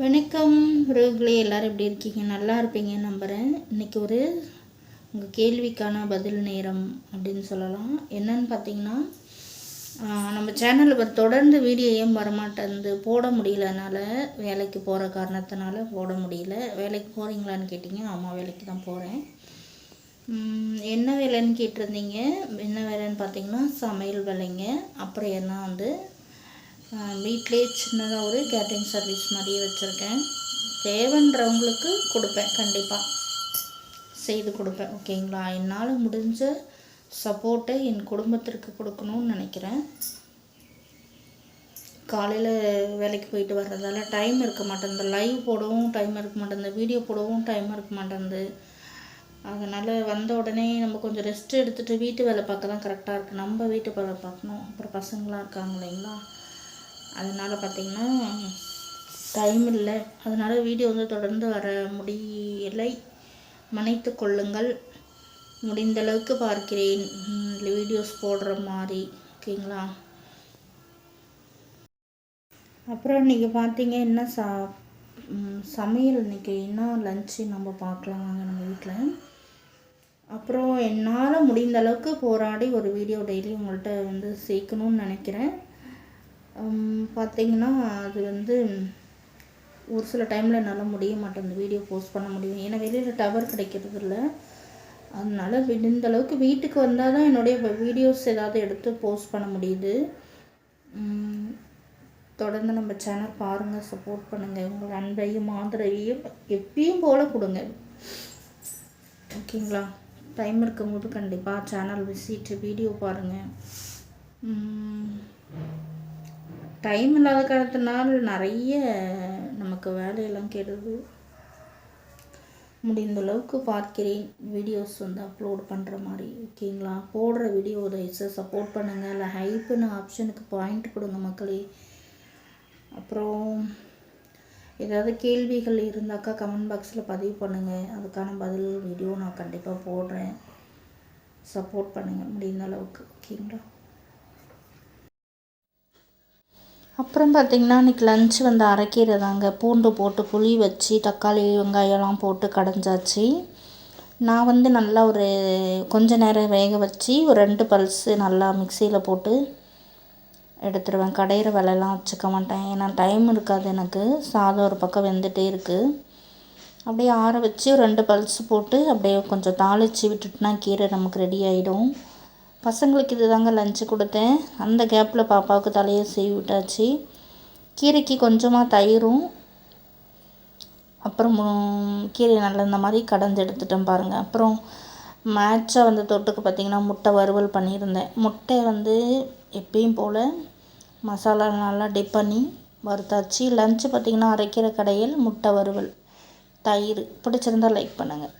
வணக்கம் உறவுகளே எல்லோரும் எப்படி இருக்கீங்க? நல்லா இருப்பீங்க நம்புகிறேன் இன்றைக்கி ஒரு உங்கள் கேள்விக்கான பதில் நேரம் அப்படின்னு சொல்லலாம். என்னன்னு பார்த்தீங்கன்னா நம்ம சேனலில் தொடர்ந்து வீடியோ ஏன் வரமாட்டேங்குது போட முடியலனால வேலைக்கு போகிற காரணத்தினால போட முடியல. வேலைக்கு போகிறீங்களான்னு கேட்டிங்க. ஆமாம் வேலைக்கு தான் போகிறேன் என்ன வேலைன்னு கேட்டிருந்தீங்க? என்ன வேலைன்னு பார்த்தீங்கன்னா சமையல் வேலைங்க. அப்புறம் என்ன வந்து வீட்டிலே சின்னதாக ஒரு கேட்ரிங் சர்வீஸ் மாதிரியே வச்சுருக்கேன். தேவைன்றவங்களுக்கு கொடுப்பேன் கண்டிப்பாக செய்து கொடுப்பேன் ஓகேங்களா? என்னால் முடிஞ்ச சப்போர்ட்டை என் குடும்பத்திற்கு கொடுக்கணும்னு நினைக்கிறேன். காலையில் வேலைக்கு போயிட்டு வர்றதால டைம் இருக்க மாட்டேங்குது லைவ் போடவும் டைம் இருக்க மாட்டேங்குது வீடியோ போடவும் டைம் இருக்க மாட்டேங்குது அதனால் வந்த உடனே நம்ம கொஞ்சம் ரெஸ்ட் எடுத்துகிட்டு வீட்டு வேலை பார்க்க தான் கரெக்டாக இருக்குது நம்ம வீட்டு வேலை பார்க்கணும். அப்புறம் பசங்களாம் இருக்காங்க இல்லைங்களா? அதனால் பார்த்திங்கன்னா டைம் இல்லை. அதனால் வீடியோ வந்து தொடர்ந்து வர முடியலை. மன்னித்து கொள்ளுங்கள். முடிந்தளவுக்கு பார்க்கிறேன். வீடியோஸ் போடுற மாதிரி. ஓகேங்களா? அப்புறம் இன்றைக்கி பார்த்தீங்க என்ன சா சமையல் இன்றைக்கி என்ன லஞ்சு நம்ம பார்க்கலாம் வாங்க நம்ம வீட்டில் அப்புறம் என்னால் முடிந்த அளவுக்கு போராடி ஒரு வீடியோ டெய்லி உங்கள்கிட்ட வந்து சேர்க்கணும்னு நினைக்கிறேன். பார்த்தீங்கன்னா அது வந்து ஒரு சில டைமில் என்னால் முடிய மாட்டேங்குது. வீடியோ போஸ்ட் பண்ண முடியும் ஏன்னா வெளியில் டவர் கிடைக்கிறது இல்லை. அதனால் இந்த அளவுக்கு வீட்டுக்கு வந்தால் தான் என்னுடைய வீடியோஸ் ஏதாவது எடுத்து போஸ்ட் பண்ண முடியுது. தொடர்ந்து நம்ம சேனல் பாருங்கள் சப்போர்ட் பண்ணுங்கள் உங்கள் அன்பையும் ஆதரவையும் எப்பயும் போல் கொடுங்க. ஓகேங்களா டைம் இருக்கும்போது கண்டிப்பாக சேனல் விசிட்டு வீடியோ பாருங்கள் டைம் இல்லாத காரணத்தினால் நிறைய நமக்கு வேலையெல்லாம் கெடுது. முடிந்த அளவுக்கு பார்க்கிறேன். வீடியோஸ் வந்து அப்லோட் பண்ணுற மாதிரி. ஓகேங்களா போடுற வீடியோ தயவுசெய்து சப்போர்ட் பண்ணுங்கள் இல்லை ஹைப்புன்னு ஆப்ஷனுக்கு பாயிண்ட் கொடுங்க மக்களே. அப்புறம் ஏதாவது கேள்விகள் இருந்தாக்கா கமெண்ட் பாக்ஸில் பதிவு பண்ணுங்கள் அதுக்கான பதில் வீடியோ நான் கண்டிப்பாக போடுறேன். சப்போர்ட் பண்ணுங்கள் முடிந்த அளவுக்கு. ஓகேங்களா அப்புறம் பார்த்திங்கன்னா இன்றைக்கி லஞ்ச் வந்து அரைக்கீரை தாங்க பூண்டு போட்டு புளி வச்சு தக்காளி வெங்காயம்லாம் போட்டு கடைஞ்சாச்சு. நான் வந்து நல்லா ஒரு கொஞ்ச நேரம் வேக வச்சு ஒரு ரெண்டு பல்ஸு நல்லா மிக்சியில் போட்டு எடுத்துடுவேன் கடையிற வேலையெல்லாம் வச்சுக்க மாட்டேன். ஏன்னா டைம் இருக்காது எனக்கு. சாதம் ஒரு பக்கம் வெந்துகிட்டே இருக்குது அப்படியே ஆற வச்சு ஒரு ரெண்டு பல்ஸ் போட்டு அப்படியே கொஞ்சம் தாளித்து விட்டுட்டுனா கீரை நமக்கு ரெடி ஆகிடும் பசங்களுக்கு இது தாங்க லஞ்சு கொடுத்தேன். அந்த கேப்பில் பாப்பாவுக்கு தலையை சீவி விட்டாச்சு. கீரைக்கு கொஞ்சமாக தயிரும் அப்புறம் கீரை கீரையை நல்லா இந்த மாதிரி கடந்து எடுத்துட்டேன் பாருங்கள் அப்புறம் மேட்சாக வந்து தொட்டுக்கு பார்த்திங்கன்னா முட்டை வறுவல் பண்ணியிருந்தேன். முட்டை வந்து எப்பயும் போல் மசாலா நல்லா டிப் பண்ணி வறுத்தாச்சு. லஞ்சு பார்த்திங்கன்னா அரைக்கிற கடையில் முட்டை வறுவல். தயிர். பிடிச்சிருந்தா லைக் பண்ணுங்கள்